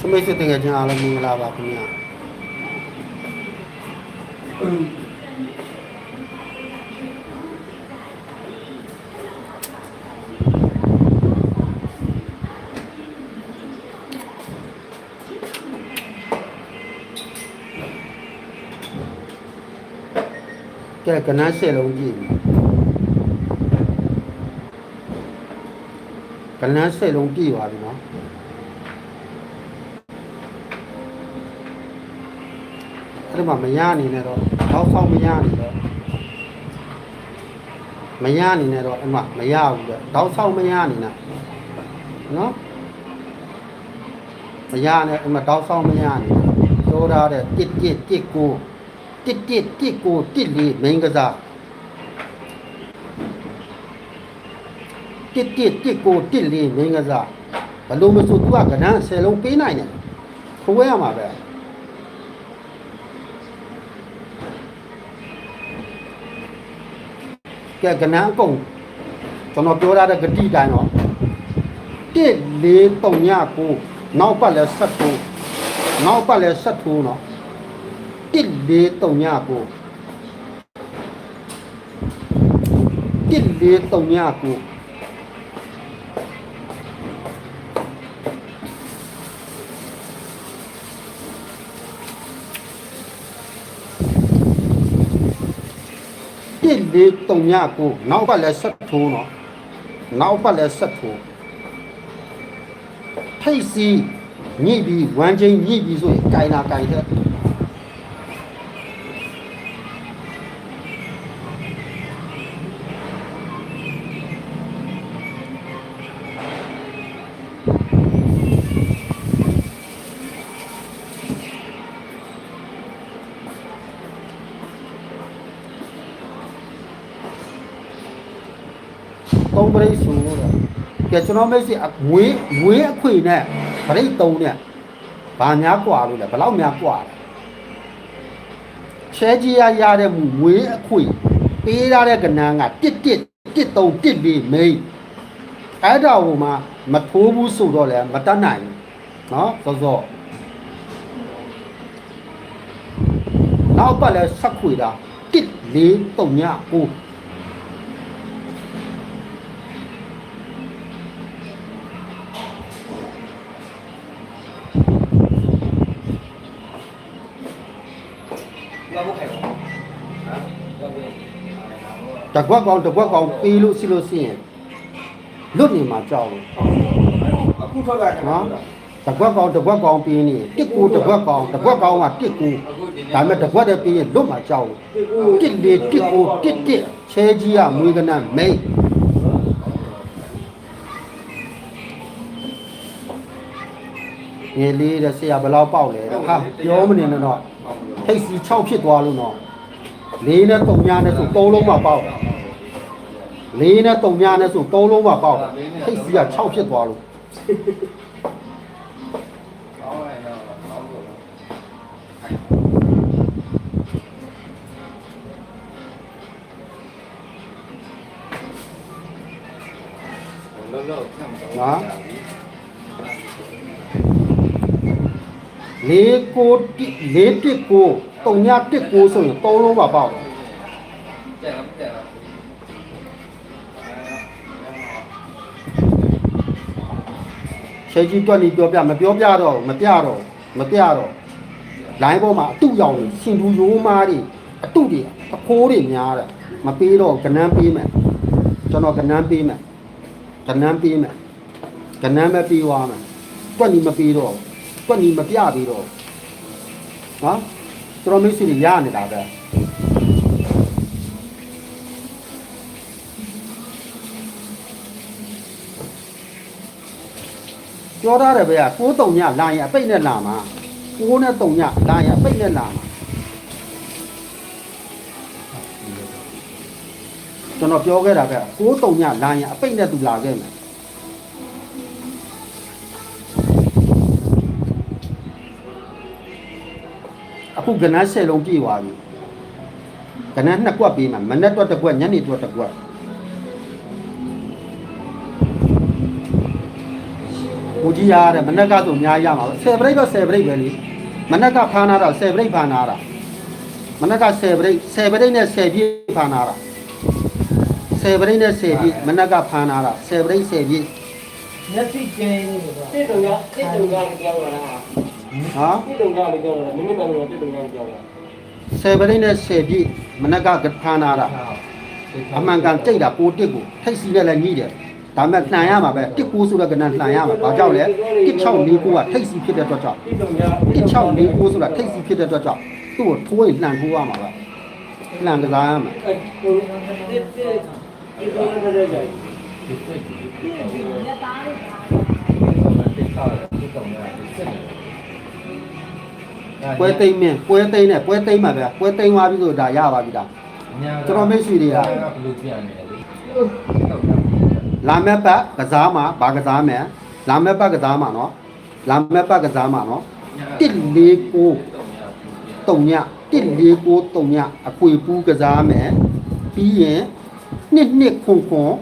စမိတ်စစ်တကယ်ချင်းအားလုံးမင်္ဂလာပါခင်ဗျာကဲကနန်းရှယ်လုံးကြည့်ပြီ ကနန်းရှယ်လုံးကြည့်ပါပြီနော်အဲ့ဒီမှာမရအနေနဲ့တော့တော့ဆောက်မရအနေတော့မရအနေနဲ့တော့အမမရဘူးတဲ့တော့ဆောက်မရအနေနဲ့နော်မရနဲ့အမတော့ဆောက်မရအနေနဲ့ပြောထားတဲ့တစ်တစ်တစ်ကိုတစ်တစ်တစ်ကိုတစ်လေးမင်းကစား တစ်တစ်တစ်ကိုတစ်လေးမင်းကစားဘလို့မဆိုသူကကဏ္ဍ10လုံးပေးနိုင်တယ်ခွဲရမှာပဲကဲကဏ္ဍအကုန်ကျွန်တော်ပြောထားတဲ့ဂတိတိုင်းတော့တစ်လေး3ညကိုနောက်ပတ်လဲဆက်ထိုးနောက်ပတ်လဲဆက်ထိုးနော်တစ်လေး3ညကိုတစ်လေး3ညကို တစ်လေးတုံညကိုနောက်ကလည်းဆက်ထိုးနော်နောက်ပတ်လည်းဆက်ထိုးထိတ်စီညိပြီးဝမ်းချင်းညိပြီးဆိုရင်ကြိုင်လာကြိုင်တဲ့ ကဲကျွန်တော်မိတ်ဆွေအငွေငွေအခွေနဲ့ပရိတ်သုံးနဲ့ဘာများกว่าလို့လဲဘယ်လောက်များกว่าလဲရှဲကြီးရရတဲ့မူငွေအခွေပေးရတဲ့ကဏ္ဍကတစ်တစ်တစ်သုံးတစ်လေးမိတ်အဲ့ဒါဟိုမှာမထိုးဘူးဆိုတော့လဲမတတ်နိုင်ဘူးเนาะစောစောနောက်ပတ်လဲဆက်ခွေတာတစ်လေးတုံညကို တကွက်ကောင်တကွက်ကောင်ပေးလို့စီလို့စီရင်လွတ်နေမှာကြောက်လို့အခုထွက်လာတယ်နော်တကွက်ကောင်တကွက်ကောင်ပေးနေတစ်ကိုတကွက်ကောင်တကွက်ကောင်ကတစ်ကိုဒါပေမဲ့တကွက်တည်းပေးရင်လွတ်မှာကြောက်လို့တစ်လေတစ်ကိုတစ်တစ်ချဲကြီးကမွေးကနန်းမိန်ရေလေးတဲ့ဆရာဘယ်လောက်ပေါက်လဲဟာပြောမနေနဲ့တော့ထိတ်စီ6ဖြစ်သွားလို့တော့ 你那东家那是多了吗包。你那东家那是多了吗包你那东家那是多了。吗你那东你超级多了的肉啊连锅的连的锅3ည1 9ဆိုရင်3လုံးပါပေါက်ရှယ်ကြီးတွက်နေပြောပြမပြောပြတော့မပြတော့မပြတော့လိုင်းပေါ်မှာအတုရောင်ရှင်သူရိုးမားတွေအတုတွေအခိုးတွေများတာမပေးတော့ကနန်းပေးမယ်ကျွန်တော်ကနန်းပေးမယ်ကနန်းပေးမယ်ကနန်းမပေးွားမယ်တွက်နေမပေးတော့တွက်နေမပြပေးတော့နော် ကျွန်တော်မိတ်ဆွေတွေရနေတာပဲပြောထားတယ်ပဲက6တုံညလာရင်အပိတ်နဲ့လာမှာ6နဲ့တုံညလာရင်အပိတ်နဲ့လာမှာကျွန်တော်ပြောခဲ့တာက6တုံညလာရင်အပိတ်နဲ့သူလာခဲ့မယ် အခုကနန်း10လုံးပြည့်သွားပြီကနန်းနှစ်ကွက်ပြီးမှာမနေ့တော့တစ်ကွက်ညနေတော့တစ်ကွက်ကိုကြီးရတယ်မနက်ကဆိုအများကြီးရမှာပဲ10ပြိတ်တော့10ပြိတ်ပဲလေမနက်ကဖမ်းလာတာ10ပြိတ်ဖမ်းလာတာမနက်က10ပြိတ်10ပြိတ်နဲ့10ပြည့်ဖမ်းလာတာ10ပြိတ်နဲ့10ပြည့်မနက်ကဖမ်းလာတာ10ပြိတ်10ပြည့်မျက်စိကျင်းနေတယ်တစ်တုံကတစ်တုံကကြောက်လာတာ ဟာတစ်တုံကလည်းကြောက်လာမိနစ်မှန်တော့တစ်တုံကကြောက်လာ10ပြိတ်နဲ့10ပြည့်မနက်ကဖမ်းလာတာအမှန်ကန်ကြိတ်တာပိုတစ်ကိုထိတ်စီနဲ့လည်းညှိတယ်ဒါမဲ့လှန်ရမှာပဲတစ်ကိုဆိုတဲ့ကဏ္ဍလှန်ရမှာဘာကြောင့်လဲ1649ကထိတ်စီဖြစ်တဲ့အတွက်ကြောင့်တစ်တုံက1649ဆိုတာထိတ်စီဖြစ်တဲ့အတွက်ကြောင့်သူ့ကိုထိုးရင်လှန်ထိုးရမှာပဲလှန်ကစားရမှာအဲ့ဟိုတစ်တစ်ဒီကောင်လည်းကြိုက် ပွဲသိမ့်မင်းပွဲသိမ့်နဲ့ပွဲသိမ့်မှာပဲပွဲသိမ့်သွားပြီဆိုဒါရပါပြီဒါကျွန်တော်မိတ်ဆွေတွေကဘယ်လိုပြန်နေလဲလာမဲ့ပတ်ကစားမှာဘာကစားမယ်လာမဲ့ပတ်ကစားမှာနော်လာမဲ့ပတ်ကစားမှာနော်149 3ည149 3ညအခွေပူးကစားမယ်ပြီးရင်နှစ်နှစ်ခွန်ခွန်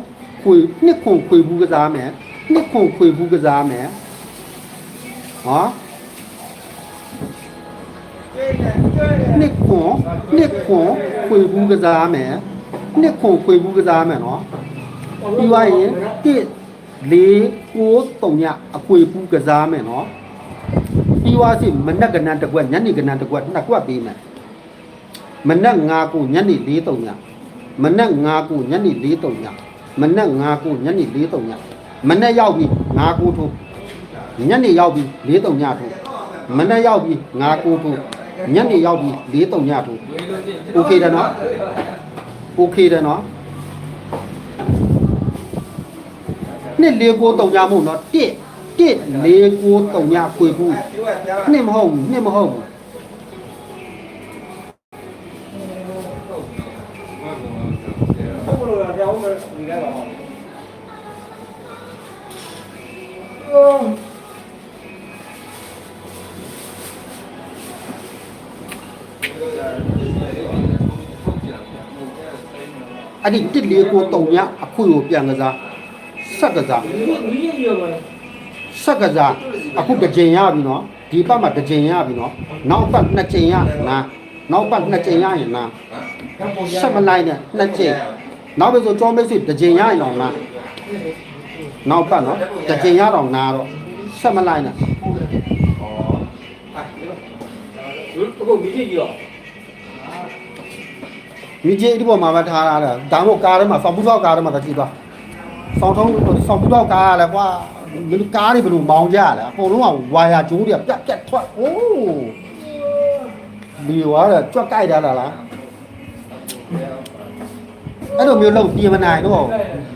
ခွေနှစ်ခွန်ခွေပူးကစားမယ်နှစ်ခွန်ခွေပူးကစားမယ်ဟော နှစ်ခွန်နှစ်ခွန်ခွေပူးကစားမယ်နှစ်ခွန်ခွေပူးကစားမယ်နော်ပြီးသွားရင်1 4 9 3ညအခွေပူးကစားမယ်နော်ပြီးသွားစီမနက်ကနန်းတစ်ကွက်ညနေကနန်းတစ်ကွက်နှစ်ကွက်ပေးမယ်မနက်9ကိုညနေ4 3ညမနက်9ကိုညနေ4 3ညမနက်9ကိုညနေ4 3ညမနက်ရောက်ပြီ9ကိုထိုးညနေရောက်ပြီ4 3ညထိုးမနက်ရောက်ပြီ9ကိုထိုး ညနေရောက်ပြီ4 3ညထိုးโอเคတယ်နော်โอเคတယ်နော် နှစ်လေးကိုတုံညမို့နော်တစ်တစ်လေးကိုတုံညခွေဘူးနှစ်မဟုတ်ဘူးနှစ်မဟုတ်ဘူး ဟု အဲ့ဒီတစ်လေးကိုတုံညအခွေကိုပြန်ကစားဆက်ကစားဒီဒီရရပါဆက်ကစားအခုတစ်ချိန်ရပြီနော်ဒီဘက်မှာတစ်ချိန်ရပြီနော်နောက်ဘက်နှစ်ချိန်ရနာနောက်ဘက်နှစ်ချိန်ရရင်နာဆက်မလိုက်နဲ့နှစ်ချိန်နောက်ဘက်ဆိုကြောမိတ်ဆွေတစ်ချိန်ရရင်တော့နာနောက်ဘက်နော်တစ်ချိန်ရတော့နာတော့ဆက်မလိုက်နဲ့အခုမိကြီးကြီးရော မိကြီးဒီပေါ်မှာပဲထားရတာဒါမှမဟုတ်ကားထဲမှာဆောင်းပူးတော့ကားထဲမှာတကြည့်သွားဆောင်းထုံးဆောင်းပူးတော့ကားရလဲကွာမင်းကားတွေဘယ်လိုမောင်းကြရလဲအကုန်လုံးကဝါယာကျိုးတွေကပြတ်ပြတ်ထွက်အိုးဒီဝါရကြွက်ကြိုက်တာလားအဲ့လိုမျိုးလုံးပြင်မနိုင်တော့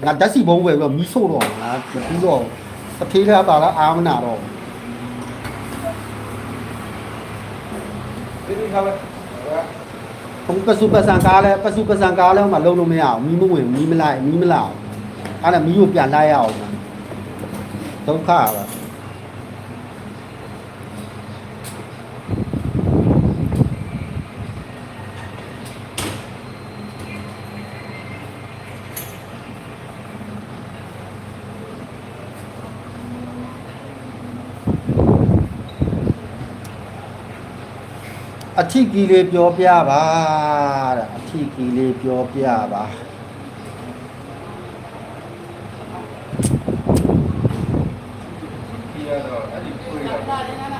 ငါဓာတ်စီဘုံဝယ်ပြီးတော့မီးဆို့တော့ငါပြီးတော့တထေးထားပါလားအာမနာတော့ဒီဒီခါပဲ ဘုံပစုပစံကားလဲပစုပစံကားလဲမှလုံးလို့မရအောင်မီးမဝင်မီးမလိုက်မီးမလာအောင်အဲ့ဒါမီးကိုပြန်လိုက်ရအောင်ဒုက္ခပါ ထီကီလေးပြောပြပါတဲ့အထီကီလေးပြောပြပါ ပြီးတော့အဲ့ဒီကိုရတာအဲ့ဒါ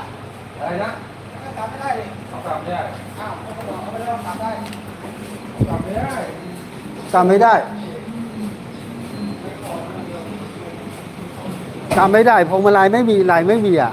အဲ့ဒါကပ်ได้ဆောက်တာမရอ้าวเอาไปแล้วทำได้ทำไม่ได้ จำไม่ได้จำไม่ได้พวงมาลัยไม่มีลายไม่มีอ่ะ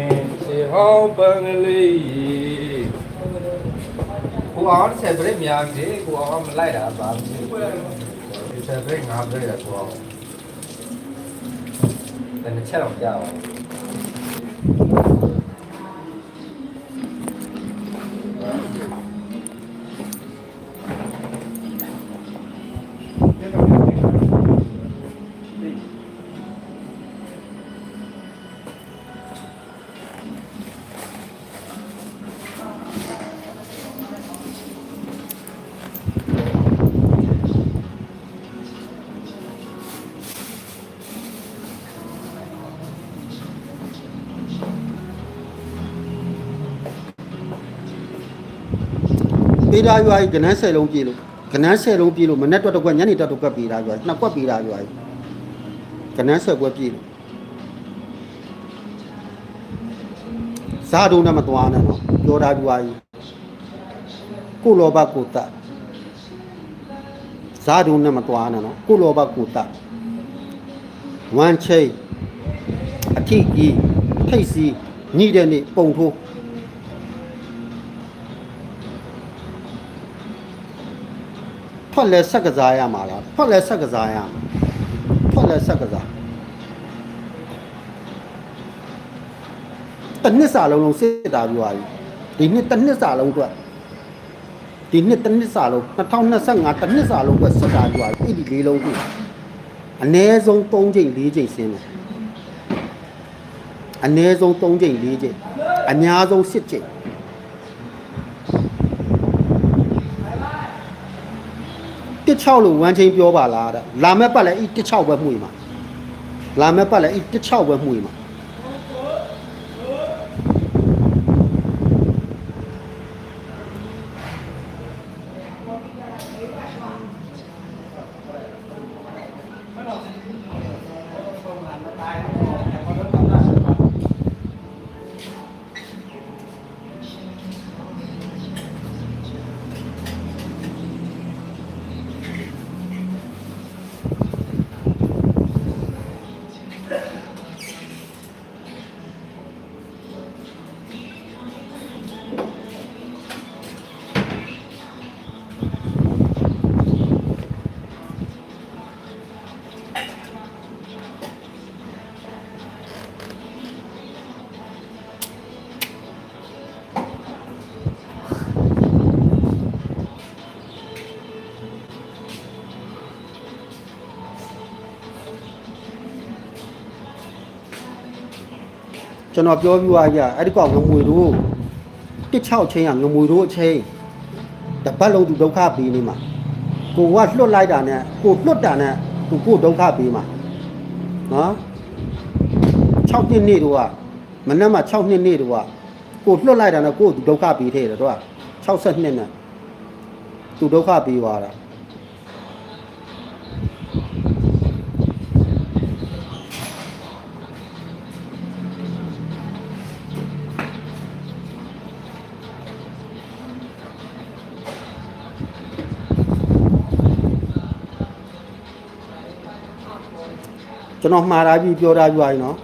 ဟောင်းပန်းကလေးဟိုကိုအောင်ဆယ်ဘရိတ်များပြီကိုအောင်မလိုက်တာပါဘူးဒီဆယ်ဘရိတ်ငါဘရိတ်ရကိုအောင်လည်းချက်တော့ကြောက် ပေးတာရွာကြီးကနန်း10လုံးပြေးလို့ကနန်း10လုံးပြေးလို့မနေ့တော့တစ်ကွက်ညနေတော့တစ်ကွက်ပေးတာရွာကြီးနှစ်ကွက်ပေးတာရွာကြီးကနန်း10ကွက်ပြေးလို့ဇာတုံးနဲ့မသွားနဲ့နော်ပြောတာရွာကြီးကိုလောဘကိုတတ်ဇာတုံးနဲ့မသွားနဲ့နော်ကိုလောဘကိုတတ်ဝမ်ချိတ်အထိကြီးထိတ်စီညှိတဲ့နေ့ပုံထိုး ထွက်လဲဆက်ကစားရမှာလားထွက်လဲဆက်ကစားရမှာထွက်လဲဆက်ကစားတစ်နှစ်စာလုံးလုံးစစ်တာပြောရပြီဒီနှစ်တစ်နှစ်စာလုံးအတွက်ဒီနှစ်တစ်နှစ်စာလုံး2025တစ်နှစ်စာလုံးအတွက်စစ်တာပြောရပြီအဲ့ဒီလေးလုံးပြအနည်းဆုံး3ချိန်4ချိန်ဆင်းတယ်အနည်းဆုံး3ချိန်4ချိန်အများဆုံး7ချိန် တစ်6လို့ဝမ်းချင်းပြောပါလားတဲ့လာမဲ့ပတ်လဲဤတစ်6ပဲမှုမှာလာမဲ့ပတ်လဲဤတစ်6ပဲမှုမှာ ကျွန်တော်ပြောပြသွားကြအဲ့ဒီကောင်ငမွေတို့တစ်6ချင်းကငမွေတို့အချင်းတပတ်လုံးသူဒုက္ခပေးနေမှာကိုကလွတ်လိုက်တာနဲ့ကိုလွတ်တာနဲ့ကိုကိုဒုက္ခပေးမှာနော်6နှစ်နေ့တော့မနေ့မှ6နှစ်နေ့တော့ကိုလွတ်လိုက်တာနဲ့ကိုသူဒုက္ခပေးထဲတယ်တော့62နဲ့သူဒုက္ခပေးသွားတာ ကျွန်တော်မှားတာပြီးပြောတာကြွားရင်နော်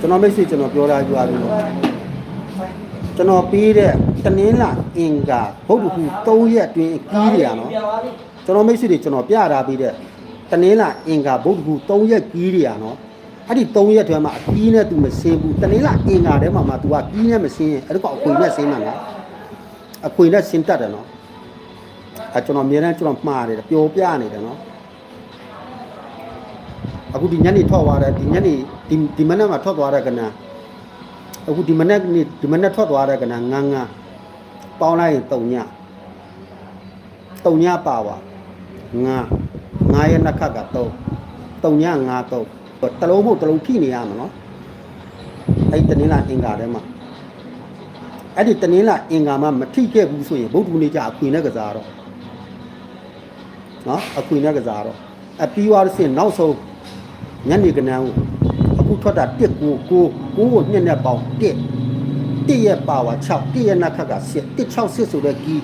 ကျွန်တော်မိတ်ဆွေကျွန်တော်ပြောတာကြွားပြီနော်ကျွန်တော်ပြီးတဲ့တနင်္လာအင်္ဂါဘုဒ္ဓဟူ3ရက်အတွင်းအကြီးတွေရနော်ကျွန်တော်မိတ်ဆွေတွေကျွန်တော်ပြတာပြီးတဲ့တနင်္လာအင်္ဂါဘုဒ္ဓဟူ3ရက်ကြီးတွေရနော်အဲ့ဒီ3ရက်ထဲမှာအကြီးနဲ့ तू မစင်းဘူးတနင်္လာအင်္ဂါထဲမှာမှ तू ကကြီးနဲ့မစင်းရင်အဲ့ဒါကအခွေနဲ့စင်းမှာနော်အခွေနဲ့စင်းတတ်တယ်နော်အဲကျွန်တော်အများနဲ့ကျွန်တော်မှားတယ်ပျော်ပြနေတယ်နော် အခုဒီညနေထွက်သွားတဲ့ဒီညနေဒီဒီမနက်မှာထွက်သွားတဲ့ကဏ္ဍအခုဒီမနက်နေ့ဒီမနက်ထွက်သွားတဲ့ကဏ္ဍငန်းငန်းပေါင်းလိုက်ရင်3ည3ညပါပါငါ9ရဲ့နှစ်ခတ်က3 3ည9 3တလုံးမဟုတ်တလုံးဖြိနေရမှာနော်အဲ့ဒီတနင်္လာအင်္ဂါထဲမှာအဲ့ဒီတနင်္လာအင်္ဂါမှာမထိခဲ့ဘူးဆိုရင်ဗုဒ္ဓဘုနေ့ကျအခွေနဲ့ကစားတော့နော်အခွေနဲ့ကစားတော့အပြီးသွားလို့ရှိရင်နောက်ဆုံး ညနေကနန်းအခုထွက်တာ1 9 9 9ကိုနှစ်နဲ့ပေါင်း1 1ရဲ့ပါဝါ6 1ရဲ့နက်ခတ်က7 168ဆိုတဲ့ကြီး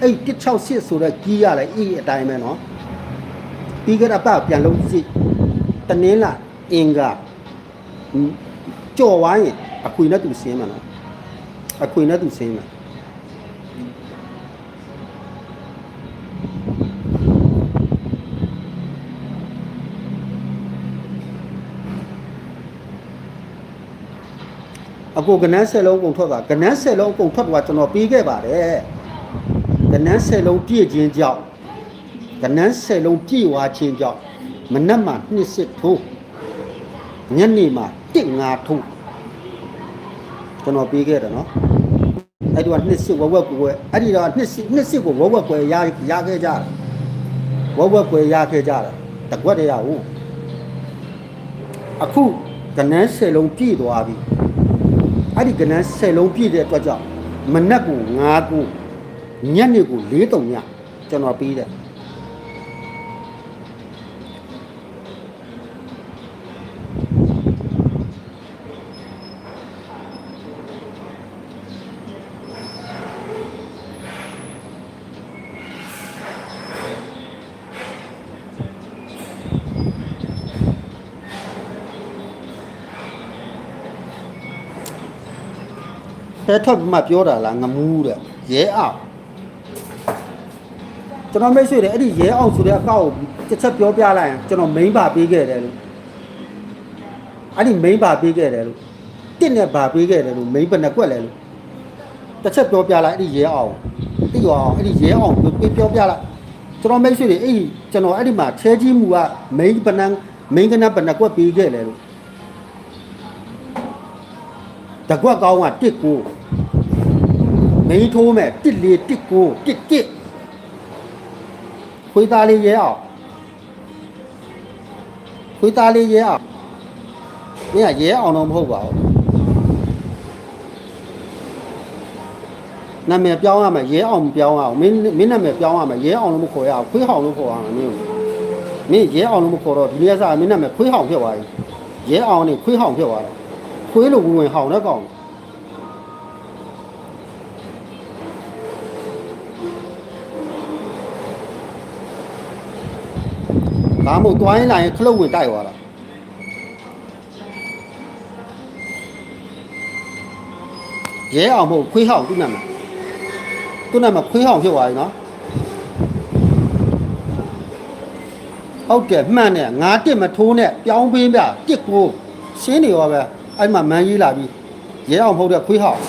အဲ့168ဆိုတဲ့ကြီးရလဲအေးအတိုင်းပဲနော်ပြီးကြတာပပြန်လုံးစစ်တနင်းလာအင်္ဂါကြော်ဝိုင်းအခွေနဲ့သူဆင်းမှာနော်အခွေနဲ့သူဆင်းမှာ အကိုကနန်း10လုံးကုန်ထွက်သွားကနန်း10လုံးကုန်ထွက်သွားကျွန်တော်ပြီးခဲ့ပါတယ်ကနန်း10လုံးပြည့်ခြင်းကြောင့်ကနန်း10လုံးပြည့်ဝခြင်းကြောင့်မနက်မှနှစ်စစ်ထိုးညနေမှတစ်ငါထိုးကျွန်တော်ပြီးခဲ့တယ်နော်အဲ့ဒီကနှစ်စစ်ဝဝက်ကိုယ်အဲ့ဒီတော့နှစ်စစ်နှစ်စစ်ကိုဝဝက်ကိုယ်ရရခဲ့ကြတယ်ဝဝက်ကိုယ်ရခဲ့ကြတယ်တကွက်တရဟုတ်အခုကနန်း10လုံးပြည့်သွားပြီ အဲ့ဒီကနန်း10လုံးပြည့်တဲ့အတွက်ကြောင့်မနက်ကို9ခုညနေကို4တုံညကျွန်တော်ပြီးတယ် တဲထွက်ပြီးမှပြောတာလားငမူးတဲ့ရဲအောင်ကျွန်တော်မိတ်ဆွေတယ်အဲ့ဒီရဲအောင်ဆိုတဲ့အကောက်ကိုတစ်ချက်ပြောပြလိုက်ရင်ကျွန်တော် main ပါပေးခဲ့တယ်လို့အဲ့ဒီ main ပါပေးခဲ့တယ်လို့တစ်နဲ့ပါပေးခဲ့တယ်လို့ main ဘယ်နဲ့ကွက်လဲလို့တစ်ချက်ပြောပြလိုက်အဲ့ဒီရဲအောင်တိရောအောင်အဲ့ဒီရဲအောင်ပြောပြောပြလိုက်ကျွန်တော်မိတ်ဆွေတွေအဲ့ဒီကျွန်တော်အဲ့ဒီမှာချဲကြီးမူက main ဘယ်နှ main ကနဘယ်နှကွက်ပေးခဲ့လဲလို့တကွက်ကောင်းကတစ်ကို မင်းထိုးမဲ့တစ်လေးတစ်ကိုတစ်တစ်ခွေးသားလေးရဲအောင်ခွေးသားလေးရဲအောင်မင်းကရဲအောင်တော့မဟုတ်ပါဘူးနာမည်ပြောင်းရမယ်ရဲအောင်မပြောင်းရအောင်မင်းမင်းနာမည်ပြောင်းရမယ်ရဲအောင်လို့မခေါ်ရအောင်ခွေးဟောင်လို့ခေါ်ရမှာမင်းမင်းရဲအောင်လို့မခေါ်တော့ဒီနေ့ကစားမင်းနာမည်ခွေးဟောင်ဖြစ်သွားပြီရဲအောင်နေခွေးဟောင်ဖြစ်သွားတယ်ခွေးလိုဝင်ဝင်ဟောင်တဲ့ကောင် ဘာမို့တွိုင်းလာရင်ခလုတ်ဝင်တိုက်သွားတာရဲအောင်မဟုတ်ခွေးဟောင်သူ့နာမည်သူ့နာမည်ခွေးဟောင်ဖြစ်သွားပြီနော်ဟုတ်တယ်မှန်တယ်ငါတစ်မထိုးနဲ့ပြောင်းပေးပြတစ်ကိုရှင်းနေရောပဲအဲ့မှာမန်းကြီးလာပြီရဲအောင်မဟုတ်တဲ့ခွေးဟောင်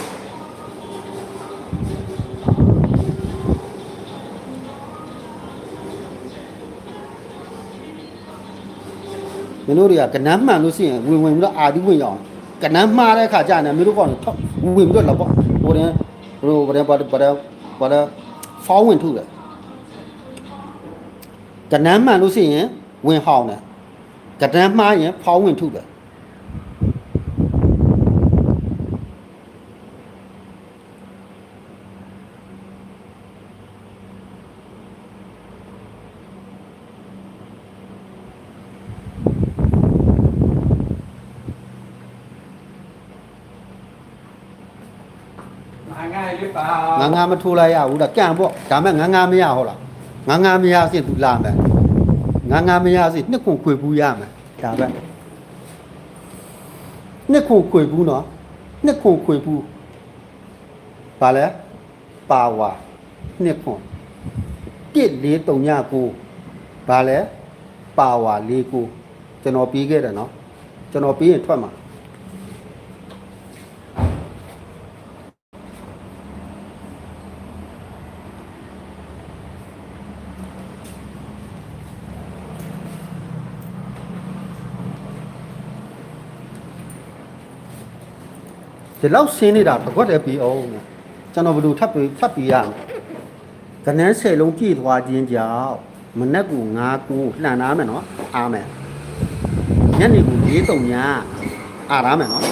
မင်းတို့တွေကကနန်းမှန်လို့ရှိရင်ဝင်ဝင်ပြီးတော့အာဒီဝင်ရအောင်ကနန်းမှားတဲ့ခါကျရင်မင်းတို့ကောင်တွေထောက်ဝင်ပြီးတော့လောက်ပေါ့ဟိုတဲ့ဟိုဘာတဲ့ဘာတဲ့ဘာတဲ့ဘာတဲ့ဖောင်းဝင်ထုတယ်ကနန်းမှန်လို့ရှိရင်ဝင်ဟောင်းတယ်ကနန်းမှားရင်ဖောင်းဝင်ထုတယ် ငါငါမထိုးလိုက်ရဘူးလားကံပေါ့ဒါမဲ့ငါငါမရဟုတ်လားငါငါမရสิသူလာမယ်ငါငါမရสิနှစ်ခွန်ခွေဘူးရမယ်ဒါပဲနှစ်ခွန်ခွေဘူးနော်နှစ်ခွန်ခွေဘူးဘာလဲပါဝါနှစ်ခွန်1 4 3ညကိုဘာလဲပါဝါ၄ကိုကျွန်တော်ပြီးခဲ့တယ်နော်ကျွန်တော်ပြီးရင်ထွက်မှာ ဒီလောက်ဆင်းနေတာတစ်ခွက်တည်းပြီးအောင်ကျွန်တော်ဘယ်လိုထပ်ပြီးထပ်ပြီးရမလဲကနန်းဆယ်လုံးပြည့်သွားခြင်းကြောင့်မနက်ကူ9ကူလှန်သားမယ်နော်အားမယ်ညနေကူ၄တုံညအားရမယ်နော်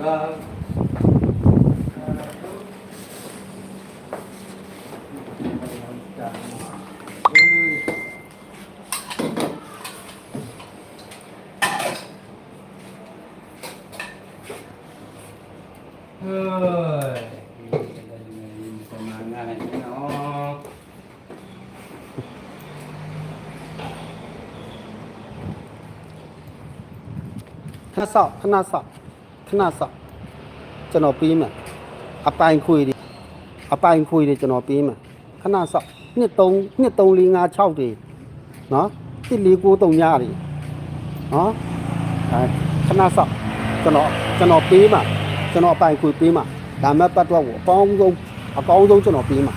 love เฮ้ยจะมาง่าเนาะธนศพธนศพ ခဏဆောက်ကျွန်တော်ပြီးမယ်အပိုင်ခွေတွေအပိုင်ခွေတွေကျွန်တော်ပြီးမယ်ခဏဆောက်နှစ်3နှစ်3 4 5 6တွေနော်1 4 9 3ညတွေနော်အဲခဏဆောက်ကျွန်တော်ကျွန်တော်ပြီးမှာကျွန်တော်အပိုင်ခွေပြီးမှာဒါမဲ့ပတ်တော့ကိုအကောင်းဆုံးအကောင်းဆုံးကျွန်တော်ပြီးမှာ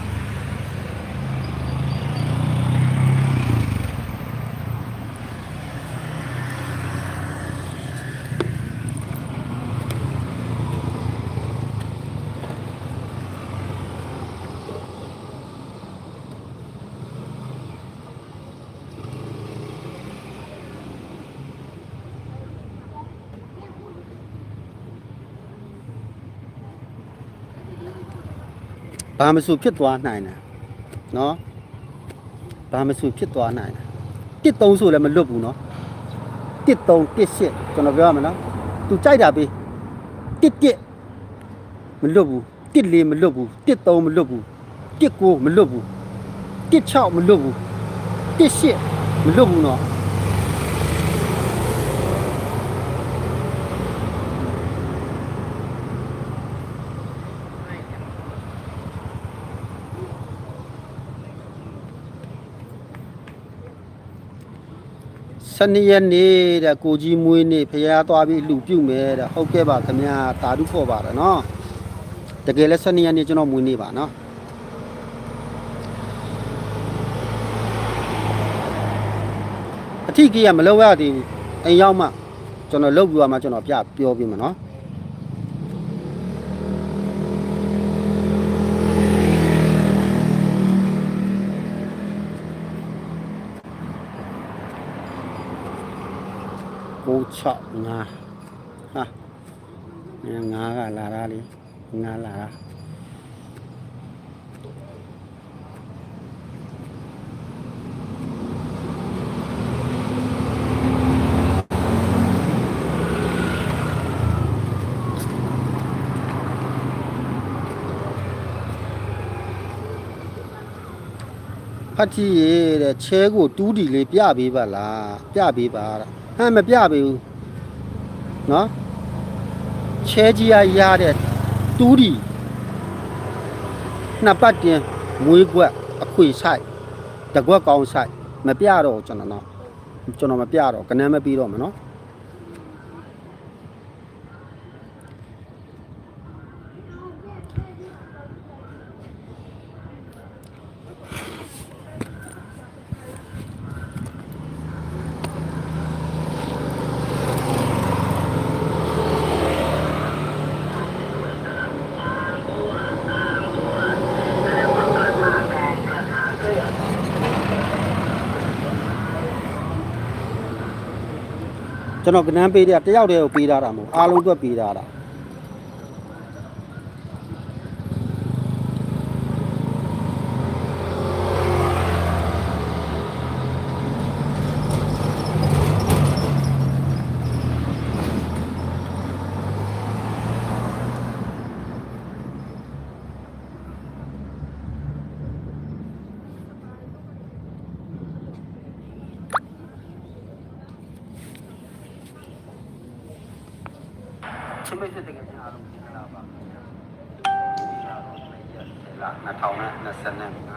ဘာမဆိုဖြစ်သွားနိုင်တယ်နော်ဘာမဆိုဖြစ်သွားနိုင်တယ်တစ်သုံးဆိုလည်းမလွတ်ဘူးနော်တစ်သုံးတစ်ရှစ်ကျွန်တော်ပြောရမယ်နော်သူကြိုက်တာပေးတစ်တစ်မလွတ်ဘူးတစ်လေးမလွတ်ဘူးတစ်သုံးမလွတ်ဘူးတစ်ကိုမလွတ်ဘူးတစ်၆မလွတ်ဘူးတစ်ရှစ်မလွတ်ဘူးနော် စနေရက်နေ့တဲ့ကိုကြီးမွေးနေ့ဖះသွားပြီးလူပြုတ်မယ်တဲ့ဟုတ်ကဲ့ပါခင်ဗျာတာဓုခေါ်ပါတယ်နော်တကယ်လဲစနေရက်နေ့ကျွန်တော်မွေးနေ့ပါနော်အထီးကြီးကမလောက်ရသေးဘူးအိမ်ရောက်မှကျွန်တော်လောက်ပြရမှကျွန်တော်ပြပြောပြမှာနော်ကို 6ငါဟာငါကလာတာလေငါလာတာဖတ်ကြည့်ရတဲ့ချဲကိုတူးတီလေးပြပေးပါလားပြပေးပါတဲ့ ဟမ်မပြပေးဘူးနော်ချဲကြီးရရတဲ့တူးတီနှစ်ပတ်တင်မွေးကွက်အခွေဆိုင်တကွက်ကောင်းဆိုင်မပြတော့ကျွန်တော်နော်ကျွန်တော်မပြတော့ကနန်းမပြီးတော့မနော် ကျွန်တော်ကနန်းပေးတဲ့တယောက်တည်းကိုပေးထားတာမဟုတ်အားလုံးအတွက်ပေးထားတာချင်းမိတ်ဆက်တကယ်အားလုံးပြန်လာပါလာ 2025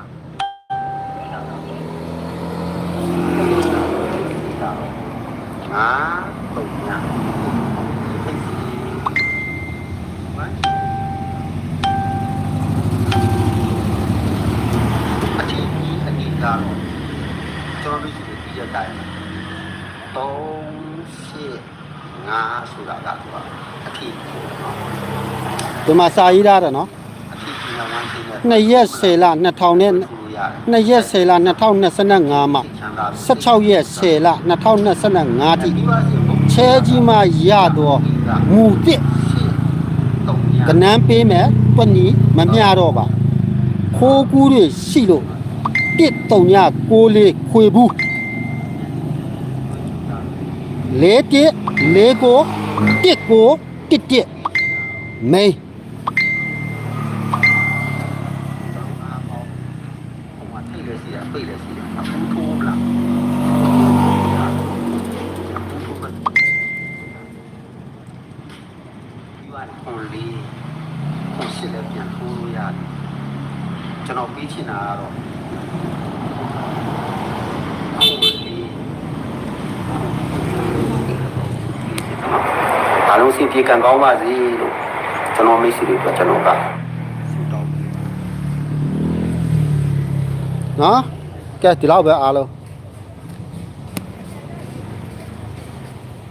ငါပုံညာအတီးအတီးကတော့ကျွန်တော်တို့ဒီဒီရတိုင်း3 8 5ဆိုတာကတော့အထီးဒီမှာစာရေးထားတယ်နော်အထီးဒီမှာဝမ်းသိနေ 2ရက်10လ2000နဲ့2ရက်10လ2025မှာ16ရက်10လ2025တိချဲကြီးမှရတော့မူတစ်ကနန်းပေးမယ်တွက်နီမမျှတော့ပါခိုးကူးတွေရှိလို့တစ်တုံည6လေးခွေဘူးလေးတစ်လေးကိုတစ်ကိုတစ်တစ်မိန် ပိတ်တယ်စီအခုထိုးလားအခုထိုးပဲယူရဟိုလေးဟိုရှစ်လည်းပြန်ထိုးလို့ရတယ်ကျွန်တော်ပြီးချင်တာကတော့ဟိုလေးအားလုံးစီပြေ ကံကောင်းပါစေလို့ကျွန်တော်မိတ်ဆွေတွေအတွက်ကျွန်တော်ကဆုတောင်းပေးနော်ကဲဒီလောက်ပဲအားလုံး